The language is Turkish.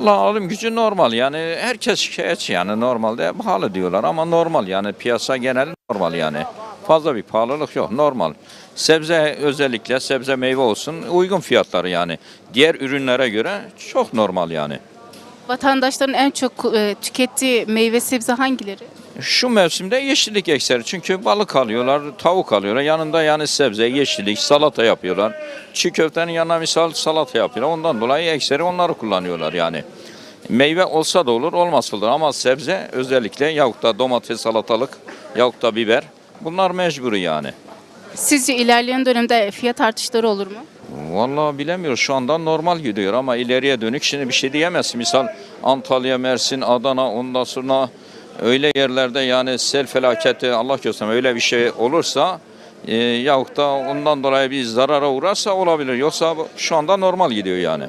Vallahi alım gücü normal yani herkes şikayetçi yani normalde pahalı diyorlar ama normal yani piyasa geneli normal yani. Fazla bir pahalılık yok normal. Sebze özellikle sebze meyve olsun uygun fiyatları yani. Diğer ürünlere göre çok normal yani. Vatandaşların en çok e, tükettiği meyve sebze hangileri? Şu mevsimde yeşillik ekseri çünkü balık alıyorlar, tavuk alıyorlar. Yanında yani sebze, yeşillik, salata yapıyorlar. Çiğ köftenin yanına misal salata yapıyorlar. Ondan dolayı ekseri onları kullanıyorlar yani. Meyve olsa da olur, olmasa da olur. ama sebze özellikle yahut da domates, salatalık, yahut da biber bunlar mecburi yani. Sizce ilerleyen dönemde fiyat artışları olur mu? Vallahi bilemiyoruz. Şu anda normal gidiyor ama ileriye dönük şimdi bir şey diyemezsin. Misal Antalya, Mersin, Adana ondan sonra öyle yerlerde yani sel felaketi Allah göstermesin öyle bir şey olursa e, yahut da ondan dolayı bir zarara uğrarsa olabilir. Yoksa şu anda normal gidiyor yani.